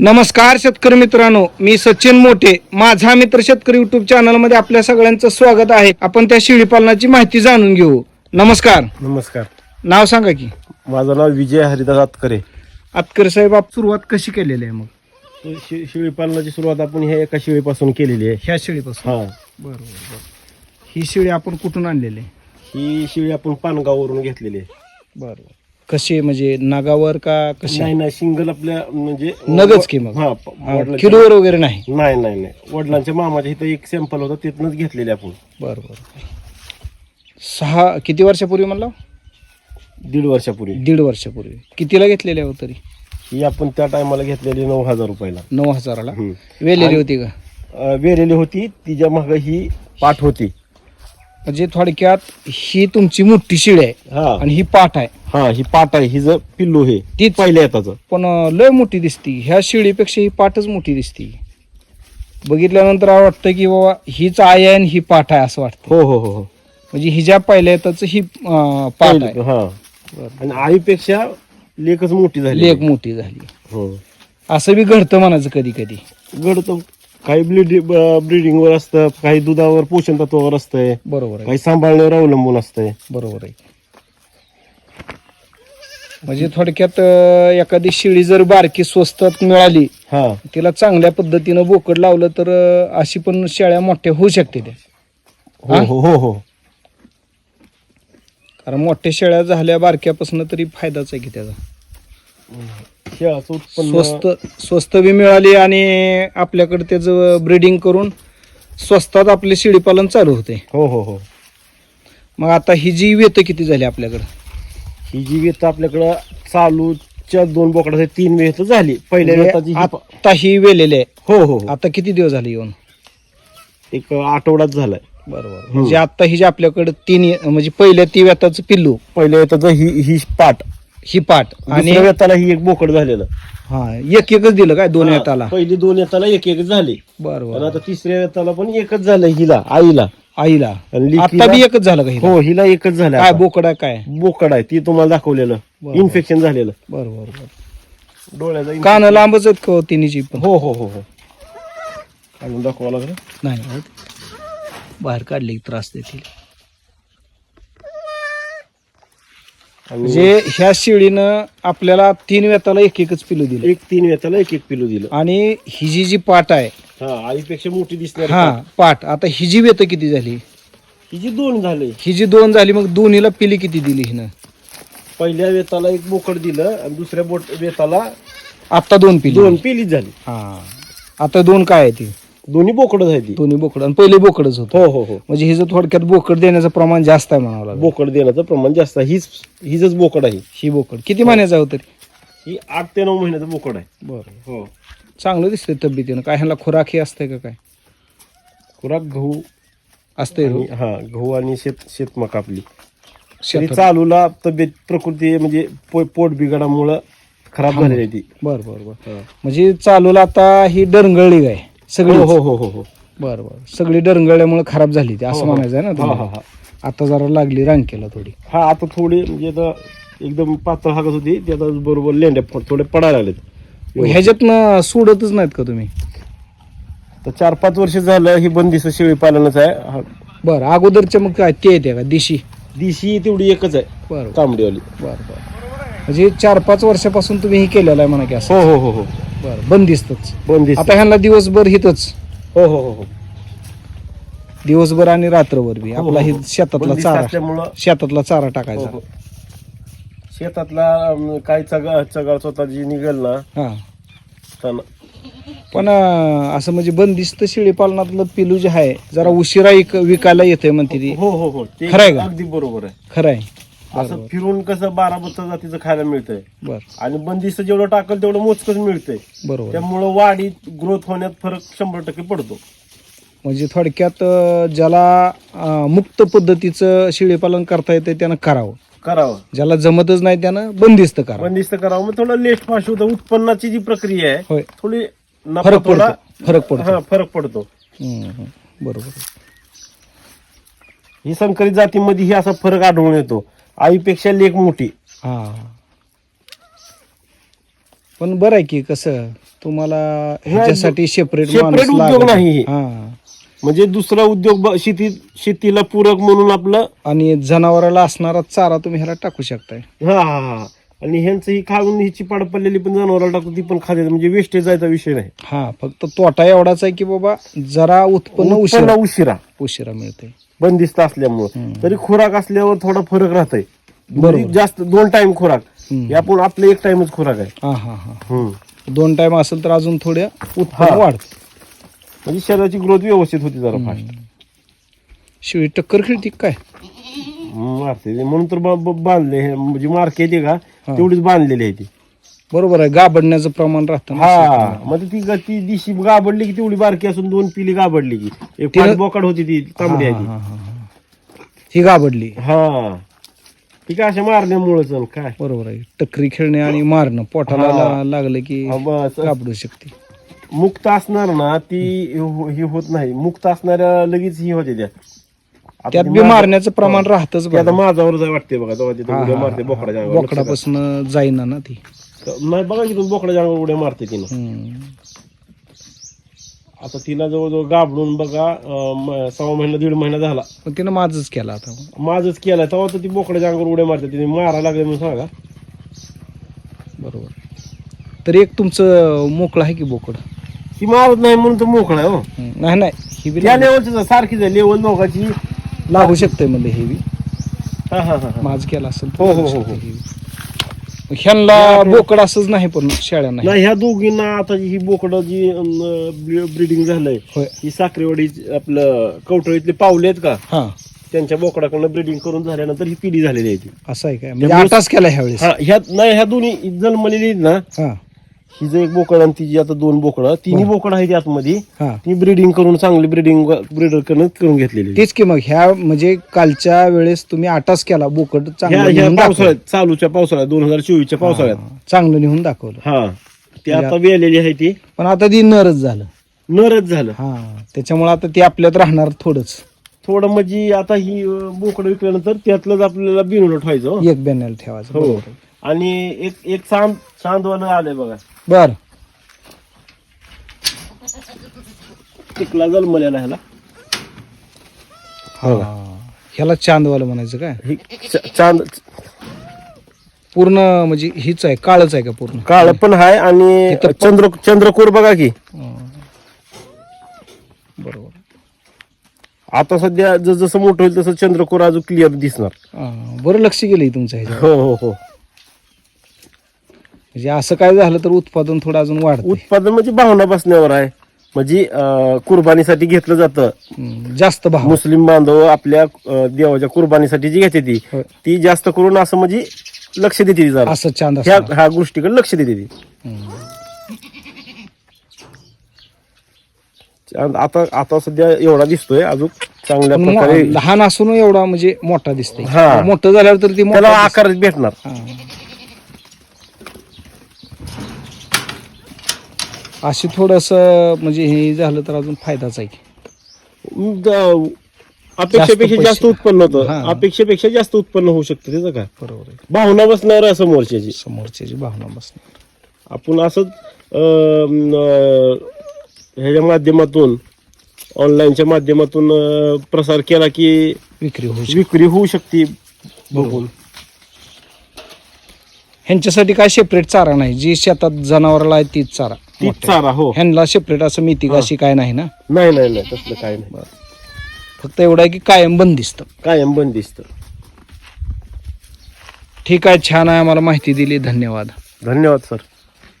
नमस्कार शेतकरी मित्रांनो मी सचिन मोठे. माझा मित्र शेतकरी युट्यूब चॅनलमध्ये आपल्या सगळ्यांचं स्वागत आहे. आपण त्या शेळी पालनाची माहिती जाणून घेऊ. नमस्कार. नमस्कार. नाव सांगा की. माझं नाव विजय हरिदास आतकरे. आतकर साहेब आप सुरुवात कशी केलेली आहे मग? शे- शेळी पालनाची सुरुवात आपण ह्या एका शेळीपासून केलेली आहे. ह्या शेळीपासून? हा. बरोबर बरं ही शेळी आपण कुठून आणलेली आहे? ही शेळी आपण पानगाववरून घेतलेली आहे. बरोबर कशी आहे म्हणजे नागावर का कशी नाही नाही सिंगल आपल्या म्हणजे नगच की मग? हा प- हा, वडिलांच्या- किलोवर वगैरे नाही? नाही नाही नाही. वडिलांच्या मामाच्या इथं एक सॅम्पल होता तिथनच घेतलेले आपण. बरं बरं सहा किती वर्षापूर्वी म्हणला? दीड वर्षापूर्वी. दीड वर्षापूर्वी. कितीला घेतलेल्या हो तरी? ही आपण त्या टायमाला घेतलेली नऊ हजार रुपयाला. नऊ हजाराला? हम्म. वेलेली होती का? अं, वेरेली होती तिच्या माग ही पाठ होती. म्हणजे थोडक्यात ही तुमची मोठी शिळ आहे हा. आणि ही पाठ आहे. हा ही पाठ आहे ही जर पिल्लू हे तीच. पहिल्या येताचं. पण लय मोठी दिसती. ह्या शिळीपेक्षा ही पाठच मोठी दिसती. बघितल्यानंतर वाटतं की बाबा हीच आई आहे आणि ही पाठ आहे असं वाटतं. हो हो हो हो. म्हणजे हिच्या पहिल्या येताच ही अं, पाठ आहे. हा. आणि आईपेक्षा लेखच मोठी झाली. लेक मोठी झाली. हो. असं बी घडतं म्हणायचं कधी कधी घडतं. काही ब्लिडिंग ब्रिडिंगवर असतं काही दुधावर पोषण तत्वावर असतंय. बरोबर आहे. काही सांभाळण्यावर अवलंबून असतंय. बरोबर आहे. म्हणजे थोडक्यात अं, एखादी शिळी जर बारकी स्वस्तात मिळाली हा. तिला चांगल्या पद्धतीनं बोकड लावलं तर अं, अशी पण शेळ्या मोठ्या होऊ शकते त्या. हो हो? हो हो कारण मोठ्या शेळ्या झाल्या बारक्यापासून तरी फायदाच आहे की त्याचा. शेळाचं उत्पन्न स्वस्त स्वस्त बी मिळाली आणि आपल्याकडे त्याचं ब्रीडिंग करून स्वस्तात आपले शेळीपालन चालू होते. हो हो हो. मग आता ही जी वेत किती झाली आपल्याकडे? ही जी वेत आपल्याकडं चालूच्या दोन बोकडाचे तीन वेत झाली. पहिल्या ही म्हणजे आता ही वेलेली आहे. हो हो हो. आता किती दिवस झाले येऊन? एक आठवडाच झालाय. बरोबर. म्हणजे आता ही जी आपल्याकडे तीन म्हणजे पहिल्या ती वेताचं पिल्लू. पहिल्या वेताचं ही ही पाठ ही पाट. आणि वेताला ही एक बोकड झालेलं. हा एक एकच दिलं काय दोन हा, वेताला पहिली दोन येताला एक एक झाली. आणि बरोबर आता तिसऱ्या वेताला पण एकच झालं हिला आईला. आईला. आणि आता बी एकच झालं का हिला? हो हिला एकच झालं काय. बोकड आहे काय? बोकड आहे ती तुम्हाला दाखवलेलं. इन्फेक्शन झालेलं. बरोबर डोळ्याचा. कान लांबच आहेत का हो तिन्हीची पण? हो हो हो हो. अजून दाखवा लागलं. नाही. बाहेर काढले की त्रास देतील. आणि म्हणजे ह्या शिळीनं आपल्याला तीन वेताला एक एकच पिलू दिलं. एक तीन वेताला एक एक पिलू दिलं. आणि ही जी जी पाट आहे हा आईपेक्षा मोठी दिसणार हा पाट आता ही जी वेत किती झाली? हिची दोन झाले. ही जी दोन झाली मग दोन्हीला पिली किती दिली हिनं? पहिल्या वेताला एक बोकड दिलं आणि दुसऱ्या बोट वेताला आता दोन पिली. दोन पिलीच झाली. हा. आता दोन काय आहे ती? दोन्ही बोकड झाली. दोन्ही बोकड. आणि पहिले बोकडच होतं. हो हो हो. म्हणजे हिचं थोडक्यात बोकड देण्याचं प्रमाण जास्त आहे म्हणावं लागेल. बोकड देण्याचं प्रमाण जास्त आहे. हीच हीच बोकड आहे. ही बोकड. किती महिन्याचा होतं ही आठ ते नऊ महिन्याचं बोकड आहे. बरं. हो. चांगलं दिसतंय तब्येतीनं. काय ह्याला खुराक हे असतंय का काय? खुराक गहू असतंय हो. हा गहू आणि शेत शेतमक आपली. तरी. चालूला तब्येत प्रकृती म्हणजे पो- पोट बिघाडामुळं खराब झालेली आहे ती. बरं बरं बरं. म्हणजे चालूला आता ही डरंगळली काय सगळी. हो हो हो हो हो. बरं बरं. सगळी डरंगळल्यामुळे खराब झाली ती. असं हो. म्हणायचं आहे ना हा हा तुम्हाला? हा. आता जरा लागली रांकेला थोडी. हा आता थोडी म्हणजे आता एकदम पातळ हागत होती. ती आता बरोबर लेंड्या थोडे पडायला लागलेत मग ह्याच्यातनं सोडतच नाहीत का तुम्ही? तर चार पाच वर्ष झालं ही बंदिस्त शेळी पालनच आहे. हा, बरं अगोदरच्या मग काय ते येते का? दिशी? दिशी तेवढी एकच आहे. बरं तांबडीवाली बरं बरं. म्हणजे चार पाच वर्षापासून तुम्ही हे केलेलं आहे म्हणा की असं? हो हो हो हो. बरं बंदिस्तच. बंदिस्त. आता ह्यांना दिवसभर हितच. हो हो हो हो. दिवसभर आणि रात्रभर बी. हो, आपला हो, ही हो. शेतातला बंदिस्त चारा. असल्यामुळं शेतातला चारा हो, टाकायचा. हो. शेतातला अं, काय चगा चगाळ स्वतः जी निघेल ना हा. तर पण अं, असं म्हणजे बंदिस्त शेळी पालनातलं पिलू जे आहे जरा उशिरा इक- विकायला येतंय म्हणते ती. हो हो हो. ते खरं आहे का? अगदी बरोबर आहे. खरं आहे. असं फिरून कसं बारा बत्तर जातीचं खायला मिळतंय. बर. आणि बंदिस्त जेवढं टाकल तेवढं मोजकच मिळतंय. बरोबर. त्यामुळं वाढीत ग्रोथ होण्यात फरक शंभर टक्के पडतो. म्हणजे थोडक्यात अं, ज्याला अं, मुक्त पद्धतीचं शेळीपालन करता येते त्यानं करावं. करावं. ज्याला जमतच नाही त्यानं बंदिस्त करावं. बंदिस्त करावं. मग थोडं लेट फास्ट होतं. उत्पन्नाची जी प्रक्रिया आहे होय. थोडी नफा फरक थोडा पडतो फरक पडतो. हा फरक पडतो. हम्म, हम्म. बरोबर. ही संकरित जातीमध्ये ही असा फरक आढळून येतो. आईपेक्षा लेख मोठी. हा. पण बरं आहे की कसं तुम्हाला ह्याच्यासाठी सेपरेट separate उद्योग नाही हे. हा. म्हणजे दुसरा उद्योग ब- शेती शेतीला पूरक म्हणून आपलं आणि जनावराला असणारा चारा तुम्ही ह्याला टाकू शकताय. हा हा हा. आणि ह्यांचं ही खाऊन हिची पाड पडलेली पण जनावराला टाकतो ती पण खाते म्हणजे वेस्टेज जायचा विषय नाही. हा फक्त तोटा एवढाच आहे की बाबा जरा उत्पन्न उत्पन्न उशिरा उशिरा. उशिरा मिळते बंदिस्त असल्यामुळं. तरी खुराक असल्यावर थोडा फरक राहतोय. बरोबर. म्हणजे जास्त दोन टाइम खुराक. हम्म. हे आपण आपलं एक टाइमच खुराक आहे. हा हा हा. हम्म. दोन टाइम असेल तर अजून थोड्या उत्पन्न. वाढत. म्हणजे शरीराची ग्रोथ व्यवस्थित होती जरा फास्ट शिवाय टक्कर खेळती काय? मारते ते. म्हणून तर बा- बा- बांधले हे. म्हणजे मार्क येते का. तेवढीच बांधलेली आहे ती. बरोबर आहे. गाबडण्याचं प्रमाण राहतं ना हा. मग ती ग- ती दिशी गाबडली की तेवढी बारकी असून दोन पिली गाबडली की. एक तिला- पाच बोकड होती ती तांबडी आहे हा, हा, हा. ही गाबडली. ती हा. ती काय अशा मारण्यामुळेच काय? बरोबर आहे. टक्करी खेळणे आणि मारणं पोटाला हा. ला- लागलं की हा, बस. गाबडू शकते. मुक्त असणार ना ती हो- होत नाही. मुक्त असणाऱ्या लगेच ही होते त्या त्यात बी मारण्याचं प्रमाण राहतच ती आता बघा. माझ्यावर जाय वाटते बघा तेव्हा तिथे उड्या मारते बोकडाच्या. बोकडापासून जाईना ना ती. नाही बघा की तुम्ही बोकडाच्या अंगावर उड्या मारते तिनं हम्म. आता तिला जवळजवळ गाबडून बघा अं, म- सव्वा महिना दीड महिना झाला. पण तिनं माझच केला आता. माझच केलाय तेव्हा तर ती बोकडाच्या अंगावर उड्या मारते तिने मारा लागले म्हणून सांगा. बरोबर. तर एक तुमचं मोकळं आहे की बोकड? ती मारत नाही म्हणून तर मोकळा आहे हो. नाही नाही ही बी त्या लेवलची सारखीच आहे लेवल दोघाची लागू शकते म्हणजे हे बी. हा हा हा हा. माझ केला असेल तर हो, हो, हो, हो. हे बी. ह्यांना बोकड असंच नाही पण शेळ्या नाही. नाही ह्या दोघींना आता ही बोकड जी ब्रिडिंग झालंय होय. ही साखरेवाडी आपलं कवटळीतले पावले आहेत का? हा. त्यांच्या बोकडाकडनं ब्रिडिंग करून झाल्यानंतर ही पिढी झालेली आहे ती. असं आहे काय? म्हणजे त्यामुळे- आटाच केला ह्यावेळेस. हा ह्या नाही ह्या दोन्ही जन्मलेली आहेत ना हा. ही एक बोकड आणि तिची आता दोन बोकडं तिन्ही बोकड आहेत आतमध्ये हा. ती ब्रिडिंग करून चांगली ब्रिडिंग ब्रिडर करून करून घेतलेली. तेच की मग ह्या म्हणजे कालच्या वेळेस तुम्ही आटाच केला बोकड ह्या चांगलं ह्या नेऊन दाखवलं. पावसाळ्यात चालूच्या पावसाळ्यात दोन हजार चोवीसच्या पावसाळ्यात. हा, चांगलं नेऊन दाखवलं. हा. ती आता वेलेली आहे ती. पण आता ती नरच झालं. नरच झालं. हा. त्याच्यामुळे आता ते आपल्यात राहणार थोडंच. थोडं म्हणजे आता ही बोकडं विकल्यानंतर त्यातलंच आपल्याला बिनवलं ठेवायचं हो. एक बॅनल ठेवायचं. हो. बरोबर. आणि एक एक चांद चांदवानं आलंय बघा. बर. टिकला जन्मलेला ह्याला. हा ह्याला चांदवालं म्हणायचं काय? ही च- चांद पूर्ण म्हणजे हीच आहे काळच आहे का पूर्ण? काळ पण आहे आणि चंद्र चंद्रकोर बघा की. हा. बरोबर. आता सध्या जसं मोठं होईल तसं चंद्रकोर अजून क्लिअर दिसणार. हा, बरं लक्ष गेलंय तुमचं ह्याच्यावर. हो हो हो. म्हणजे असं काय झालं तर उत्पादन थोडं अजून वाढतं उत्पादन म्हणजे भावना बसण्यावर आहे म्हणजे अं, कुर्बानीसाठी घेतलं जातं जास्त भाव मुस्लिम बांधव आपल्या अं, देवाच्या कुर्बानीसाठी जी घेते ती होय. ती जास्त करून असं म्हणजे लक्ष देते ती जरा असं चांद ह्या गोष्टीकडे लक्ष देते ती. आणि आता आता सध्या एवढा दिसतोय अजून चांगल्या प्रकारे लहान असून एवढा म्हणजे मोठा दिसतोय हा. मोठं झाल्यावर तर ती मोठा त्याला. आकार भेटणार हा. अशी थोडस म्हणजे हे झालं तर अजून फायदाच आहे. द- अपेक्षेपेक्षा पैसे. जास्त उत्पन्न होतं. अपेक्षेपेक्षा जास्त उत्पन्न होऊ शकतं त्याचं काय बरोबर आहे. भावना बसण्यावर आहे समोरच्याची. समोरच्याची भावना बसणार. आपण असंच अं, अं, ह्याच्या माध्यमातून ऑनलाईनच्या माध्यमातून अं, प्रसार केला की विक्री होऊ शकते. विक्री होऊ शकते बघून. ह्यांच्यासाठी काय सेपरेट चारा नाही. जी शेतात जनावराला आहे तीच चारा. तीच मोठा. चारा हो. ह्यांना सेपरेट असं मेथी अशी काय नाही ना? नाही नाही नाही तसलं काय नाही. फक्त एवढं आहे की कायम बंदिस्त कायम बंदिस्त ठीक आहे छान आहे आम्हाला माहिती दिली धन्यवाद. धन्यवाद सर.